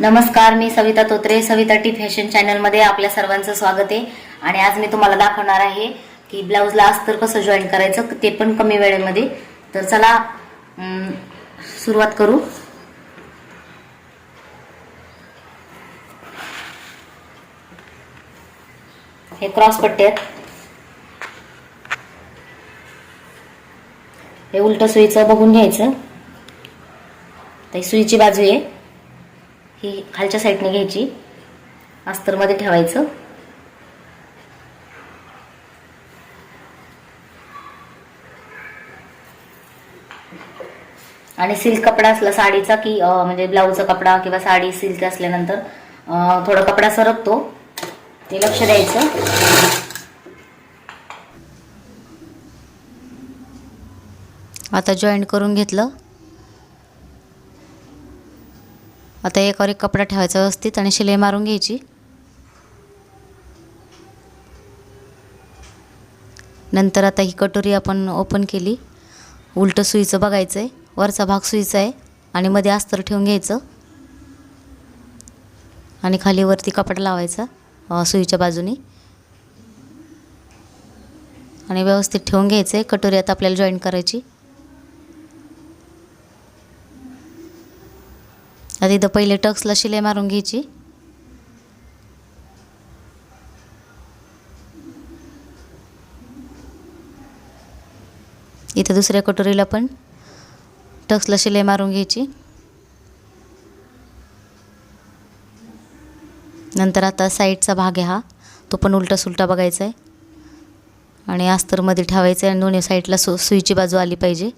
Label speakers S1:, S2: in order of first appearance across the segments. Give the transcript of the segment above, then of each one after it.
S1: नमस्कार मी Savita Totre Savita T fashion चॅनलमध्ये आपल्या सर्वांचं स्वागत आहे. आणि आज मी तुम्हाला दाखवणार आहे की ब्लाऊजला अस्तर कसं जॉईन करायचं ते पण कमी वेळेमध्ये. तर चला सुरुवात करू. हे क्रॉस पट्टे आहेत. हे उलट सुईचं बघून घ्यायचं. तर सुईची बाजू आहे. ही खालच्या साईडने घ्यायची. अस्तरमध्ये ठेवायचं. आणि सिल्क कपडा असला साडीचा की म्हणजे ब्लाऊजचा कपडा किंवा साडी सिल्क असल्यानंतर थोडा कपडा सरकतो. ते लक्ष द्यायचं. आता जॉईंट करून घेतलं. आता एकावर एक कपडा ठेवायचा व्यवस्थित आणि शिलाई मारून घ्यायची. नंतर आता ही कटोरी आपण ओपन केली. उलटं सुईचं बघायचं आहे वरचा भाग सुईचा आहे आणि मध्ये अस्तर ठेवून घ्यायचं. आणि खाली वरती कपडा लावायचा सुईच्या बाजूनी. आणि व्यवस्थित ठेवून घ्यायचं आहे कटोरी आता आपल्याला जॉईन करायची. तिथं इथं पहिले टक्सला शिलाई मारून घ्यायची. इथं दुसऱ्या कटोरीला पण टक्सला शिलाई मारून घ्यायची. नंतर आता साईडचा भाग आहे हा. तो पण उलटा सुलटा बघायचा आहे आणि अस्तरमध्ये ठेवायचं आहे आणि दोन्ही साईडला सु सुईची बाजू आली पाहिजे.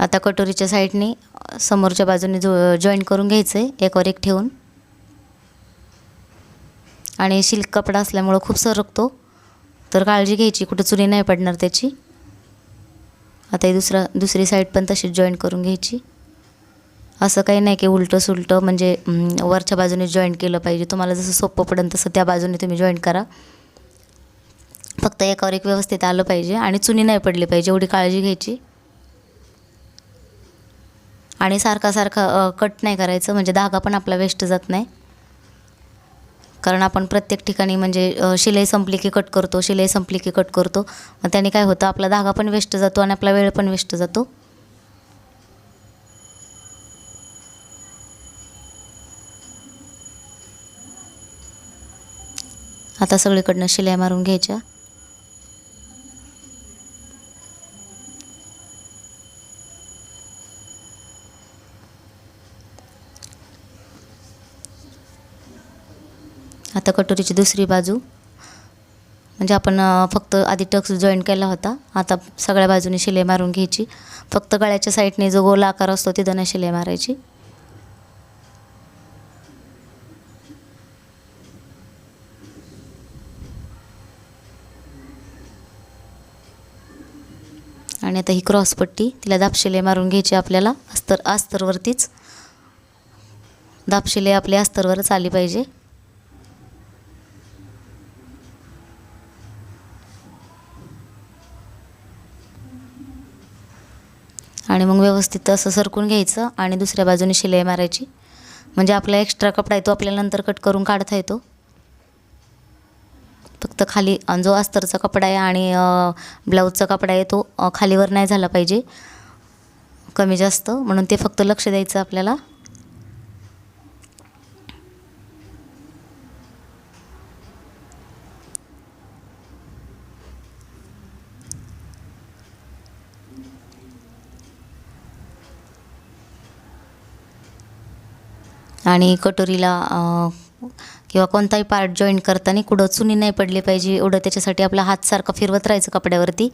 S1: आता कटोरीच्या साईडने समोरच्या बाजूने जो जॉईन करून घ्यायचं आहे एकावर एक ठेवून. आणि शिल्क कपडा असल्यामुळं खूप सरकतो. तर काळजी घ्यायची कुठं चुरी नाही पडणार त्याची. आता ही दुसरा दुसरी साईड पण तशीच जॉईन करून घ्यायची. असं काही नाही की उलटं सुलटं म्हणजे वरच्या बाजूने जॉईन केलं पाहिजे. तुम्हाला जसं सोपं पडेल तसं त्या बाजूने तुम्ही जॉईन करा. फक्त एकावर एक व्यवस्थित आलं पाहिजे आणि चुनी नाही पडली पाहिजे एवढी काळजी घ्यायची. आणि सारखा सारखा कट नाही करायचं. म्हणजे धागा पण आपला वेस्ट जात नाही. कारण आपण प्रत्येक ठिकाणी म्हणजे शिलाई संपली की कट करतो शिलाई संपली की कट करतो. मग त्याने काय होतं आपला धागा पण वेस्ट जातो आणि आपला वेळ पण वेस्ट जातो. आता सगळीकडनं शिलाई मारून घ्यायच्या. आता कटोरीची दुसरी बाजू. म्हणजे आपण फक्त आधी टक्स जॉईन केला होता. आता सगळ्या बाजूने शिलाई मारून घ्यायची. फक्त गळ्याच्या साईडने जो गोला आकार असतो तिथं नाही शिलाई मारायची. आणि आता ही क्रॉसपट्टी तिला दापशिले मारून घ्यायची आपल्याला. अस्तर अस्तरवरतीच दापशिले आपले आपल्या अस्तरवरच आली पाहिजे. मग व्यवस्थित असं सरकून घ्यायचं आणि दुसऱ्या बाजूने शिलाई मारायची. म्हणजे आपला एक्स्ट्रा कपडा आहे तो आपल्याला नंतर कट करून काढता येतो. फक्त खाली जो अस्तरचा कपडा आहे आणि ब्लाऊजचा कपडा आहे तो खालीवर नाही झाला पाहिजे. कमी जास्त म्हणून ते फक्त लक्ष द्यायचं आपल्याला. आणि कटोरीला किंवा कोणताही पार्ट जॉईंट करताना कुठं चुनी नाही पडली पाहिजे एवढं त्याच्यासाठी आपला हात सारखा फिरवत राहायचं कपड्यावरती.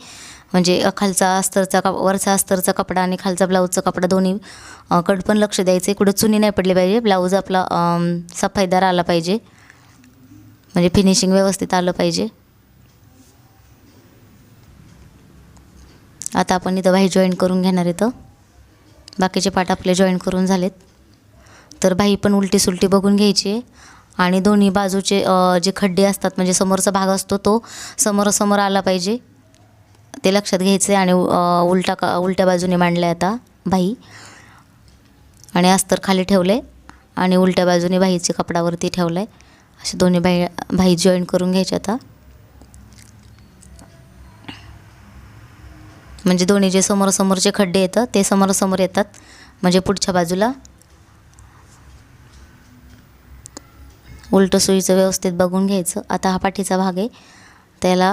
S1: म्हणजे खालचा अस्तरचा कप वरचा अस्तरचा कपडा आणि खालचा ब्लाऊजचा कपडा दोन्ही कड पण लक्ष द्यायचं आहे. कुठं चुनी नाही पडली पाहिजे. ब्लाऊज आपला सफाईदार आला पाहिजे. म्हणजे फिनिशिंग व्यवस्थित आलं पाहिजे. आता आपण इथं बाही जॉईन करून घेणार इथं. बाकीचे पार्ट आपले जॉईन करून झालेत. तर बाई पण उलटी सुलटी बघून घ्यायची. आहे आणि दोन्ही बाजूचे जे खड्डे असतात म्हणजे समोरचा भाग असतो तो समोरासमोर आला पाहिजे. ते लक्षात घ्यायचं आहे आणि उलटा का उलट्या बाजूने मांडलं आहे आता बाई. आणि अस्तर खाली ठेवले आणि उलट्या बाजूने बाईचे कपडावरती ठेवलं. आहे असे दोन्ही बाई भाई जॉईन करून घ्यायचे आता. म्हणजे दोन्ही जे समोरासमोरचे खड्डे येतात ते समोरासमोर येतात. म्हणजे पुढच्या बाजूला उलटं सुईचं व्यवस्थित बघून घ्यायचं. आता हा पाठीचा भाग आहे. त्याला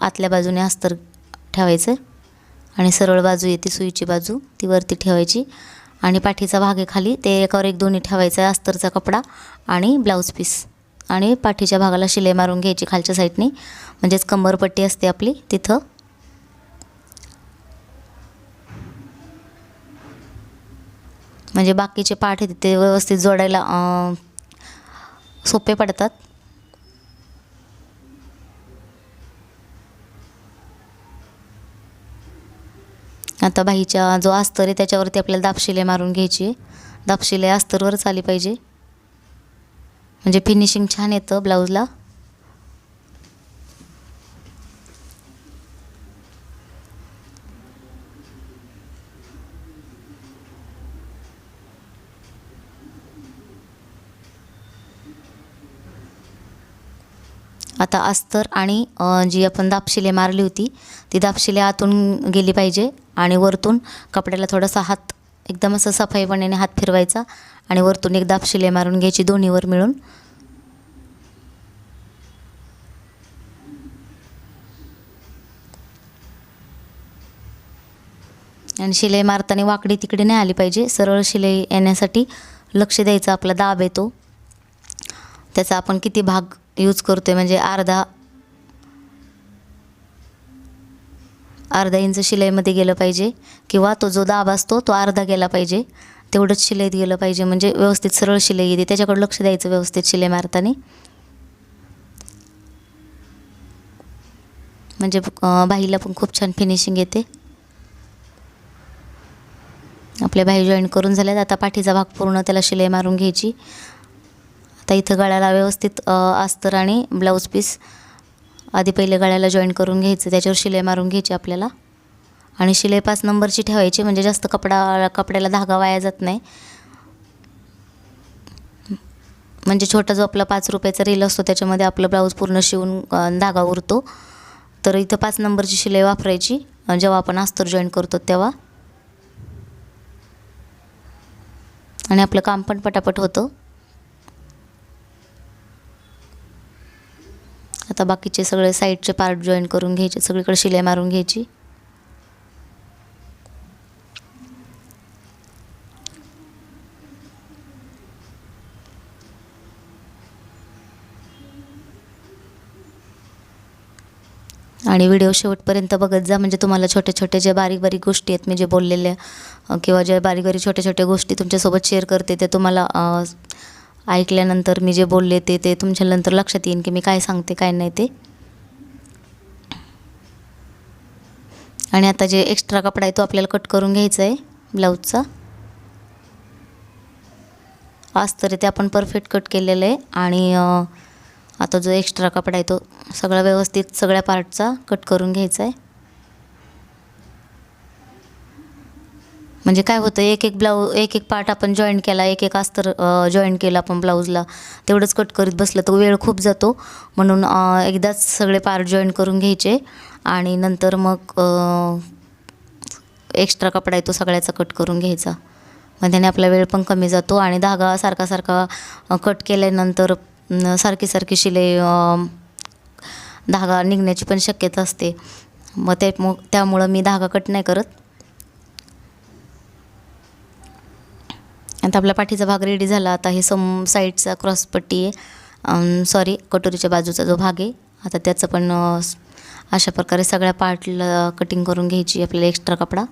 S1: आतल्या बाजूने अस्तर ठेवायचं आणि सरळ बाजू येते सुईची बाजू. ती वरती ठेवायची आणि पाठीचा भाग आहे खाली. ते एकावर एक दोन्ही ठेवायचं आहे अस्तरचा कपडा आणि ब्लाऊज पीस. आणि पाठीच्या भागाला शिलाई मारून घ्यायची खालच्या साईडने. म्हणजेच कंबरपट्टी असते आपली तिथं. म्हणजे बाकीचे पाठ आहेत ते व्यवस्थित जोडायला सोपे पडतात. आता बाईच्या जो अस्तर आहे त्याच्यावरती आपल्याला दापशिले मारून घ्यायची आहे. अस्तरवरच आली पाहिजे. म्हणजे फिनिशिंग छान येतं ब्लाऊजला आता अस्तर आणि जी आपण दापशिले मारली होती ती दापशिले आतून गेली पाहिजे आणि वरतून कपड्याला थोडासा हात एकदम असं सफाईपणाने हात फिरवायचा आणि वरतून एक दापशिले मारून घ्यायची दोन्हीवर मिळून. आणि शिलाई मारताना वाकडी तिकडे नाही आली पाहिजे सरळ शिलाई येण्यासाठी लक्ष द्यायचं आपला दाब येतो. त्याचा आपण किती भाग यूज करतोय म्हणजे अर्धा अर्धा इंच शिलाईमध्ये गेलं पाहिजे किंवा तो जो दाब असतो तो अर्धा गेला पाहिजे. तेवढंच शिलाईत गेलं पाहिजे म्हणजे व्यवस्थित सरळ शिलाई येते. त्याच्याकडे लक्ष द्यायचं व्यवस्थित शिलाई मारताना. म्हणजे भाईला पण खूप छान फिनिशिंग येते. आपल्या बाही जॉईन करून झाल्यात. आता पाठीचा भाग पूर्ण त्याला शिलाई मारून घ्यायची. आता इथं गळ्याला व्यवस्थित अस्तर आणि ब्लाऊज पीस आधी पहिले गळ्याला जॉईन करून घ्यायचं त्याच्यावर शिलाई मारून घ्यायची आपल्याला. आणि शिलाई पाच नंबरची ठेवायची म्हणजे जास्त कपडा कपड्याला धागा वाया जात नाही. म्हणजे छोटा जो आपला पाच रुपयाचा रील असतो त्याच्यामध्ये आपलं ब्लाऊज पूर्ण शिवून धागा उरतो. तर इथं पाच नंबरची शिलाई वापरायची. जेव्हा आपण अस्तर जॉईन करतो तेव्हा. आणि आपलं काम पण पटापट होतं. आता बाकीचे सगळे साईडचे पार्ट जॉईन करून घ्यायचे सगळीकडे शिलाई मारून घ्यायची. आणि व्हिडिओ शेवटपर्यंत बघत जा म्हणजे तुम्हाला छोटे छोटे जे बारीक बारीक गोष्टी आहेत मी जे बोललेल्या किंवा जे बारीक बारीक छोट्या छोट्या गोष्टी तुमच्यासोबत शेअर करते ते तुम्हाला ऐकल्यानंतर मी जे बोलले ते ते तुमच्या नंतर लक्षात येईन की मी काय सांगते काय नाही ते. आणि आता जे एक्स्ट्रा कपडा आहे तो आपल्याला कट करून घ्यायचा आहे ब्लाऊजचा आज तरी ते आपण परफेक्ट कट केलेलं आहे आणि आता जो एक्स्ट्रा कपडा आहे तो सगळा व्यवस्थित सगळ्या पार्टचा कट करून घ्यायचा आहे. म्हणजे काय होतं एक एक ब्लाऊज एक एक पार्ट आपण जॉईन केला एक एक अस्तर जॉईन केलं आपण ब्लाऊजला तेवढंच कट करीत बसलं तर वेळ खूप जातो. म्हणून एकदाच सगळे पार्ट जॉईन करून घ्यायचे. आणि नंतर मग एक्स्ट्रा कपडा आहे तो सगळ्याचा कट करून घ्यायचा. मग त्याने आपला वेळ पण कमी जातो. आणि धागा सारखा सारखा कट केल्यानंतर सारखी सारखी शिलाई धागा निघण्याची पण शक्यता असते. मग ते मग त्यामुळं मी धागा कट नाही करत. आता आपला पाठीचा भाग रेडी झाला. आता हे सम साईडचा क्रॉसपट्टी आहे. सॉरी कटोरीच्या बाजूचा जो भाग आहे. आता त्याचं पण अशा प्रकारे सगळ्या पार्टला कटिंग करून घ्यायची आपल्याला एक्स्ट्रा कपडा.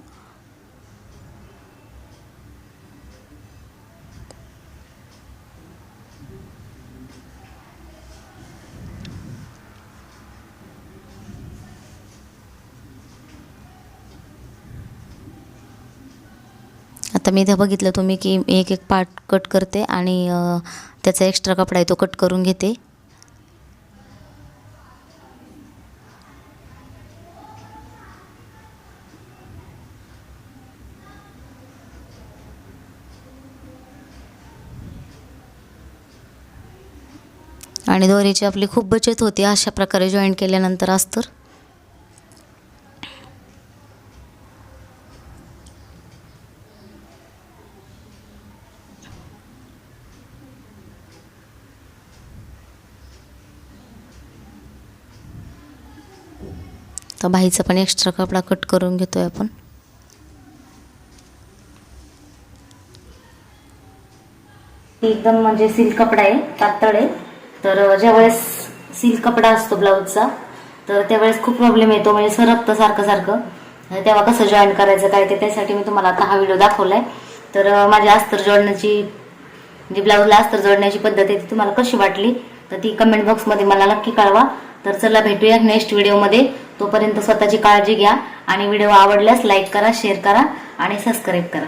S1: आता मी इथं बघितलं तुम्ही की एक एक पार्ट कट करते आणि त्याचा एक्स्ट्रा कपडा आहे तो कट करून घेते. आणि दोरीची आपली खूप बचत होती अशा प्रकारे जॉईन केल्यानंतर असतं तर बाहीचा पण एक्स्ट्रा कपडा कट करून घेतो आहे आपण. एकदम म्हणजे सिल्क कपडा आहे पातळ आहे. तर ज्यावेळेस सिल्क कपडा असतो ब्लाऊजचा तर त्यावेळेस खूप प्रॉब्लेम येतो. म्हणजे सरकतं सारखं सारखं. तेव्हा कसं जॉईन करायचं काय ते त्यासाठी मी तुम्हाला आता हा व्हिडिओ दाखवलाय. तर माझ्या माझी अस्तर जोडण्याची जी ब्लाऊजला अस्तर जोडण्याची पद्धत आहे ती तुम्हाला कशी वाटली तर ती कमेंट बॉक्समध्ये मला नक्की कळवा. तर चला भेटूया नेक्स्ट व्हिडिओमध्ये तोपर्यंत स्वतःची काळजी घ्या आणि व्हिडिओ आवडल्यास लाईक करा शेअर करा आणि सबस्क्राईब करा.